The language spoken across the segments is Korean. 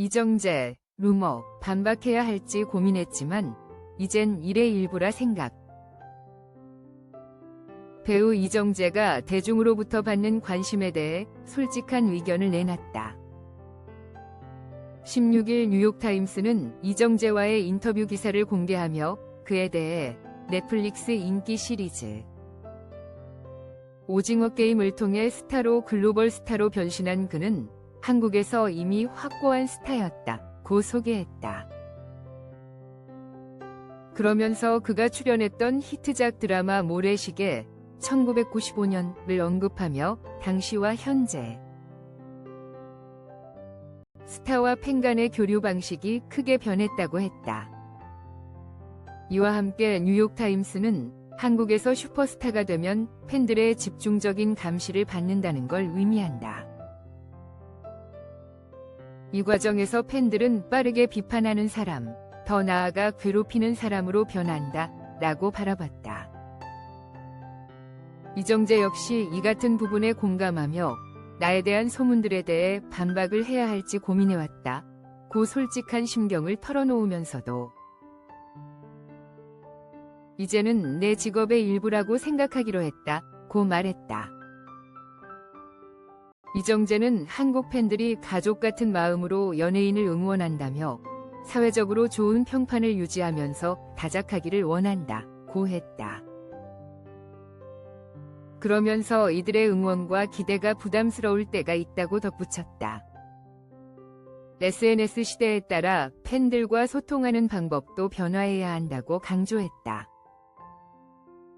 이정재, 루머, 반박해야 할지 고민했지만 이젠 일의 일부라 생각. 배우 이정재가 대중으로부터 받는 관심에 대해 솔직한 의견을 내놨다. 16일 뉴욕타임스는 이정재와의 인터뷰 기사를 공개하며 그에 대해 넷플릭스 인기 시리즈 오징어 게임을 통해 스타로 글로벌 스타로 변신한 그는 한국에서 이미 확고한 스타였다. 고 소개했다. 그러면서 그가 출연했던 히트작 드라마 모래시계 1995년을 언급하며 당시와 현재 스타와 팬 간의 교류 방식이 크게 변했다고 했다. 이와 함께 뉴욕타임스는 한국에서 슈퍼스타가 되면 팬들의 집중적인 감시를 받는다는 걸 의미한다. 이 과정에서 팬들은 빠르게 비판하는 사람, 더 나아가 괴롭히는 사람으로 변한다 라고 바라봤다. 이정재 역시 이 같은 부분에 공감하며 나에 대한 소문들에 대해 반박을 해야 할지 고민해왔다. 고 솔직한 심경을 털어놓으면서도 이제는 내 직업의 일부라고 생각하기로 했다. 고 말했다. 이정재는 한국 팬들이 가족 같은 마음으로 연예인을 응원한다며 사회적으로 좋은 평판을 유지하면서 다작하기를 원한다. 고 했다. 그러면서 이들의 응원과 기대가 부담스러울 때가 있다고 덧붙였다. SNS 시대에 따라 팬들과 소통하는 방법도 변화해야 한다고 강조했다.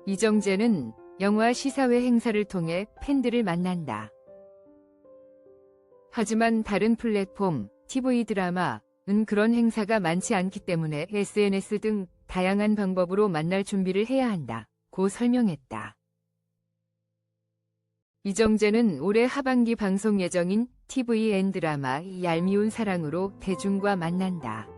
이정재는 영화 시사회 행사를 통해 팬들을 만난다. 하지만 다른 플랫폼, TV 드라마, 은 그런 행사가 많지 않기 때문에 SNS 등 다양한 방법으로 만날 준비를 해야 한다. 고 설명했다. 이정재는 올해 하반기 방송 예정인 TVN 드라마 얄미운 사랑으로 대중과 만난다.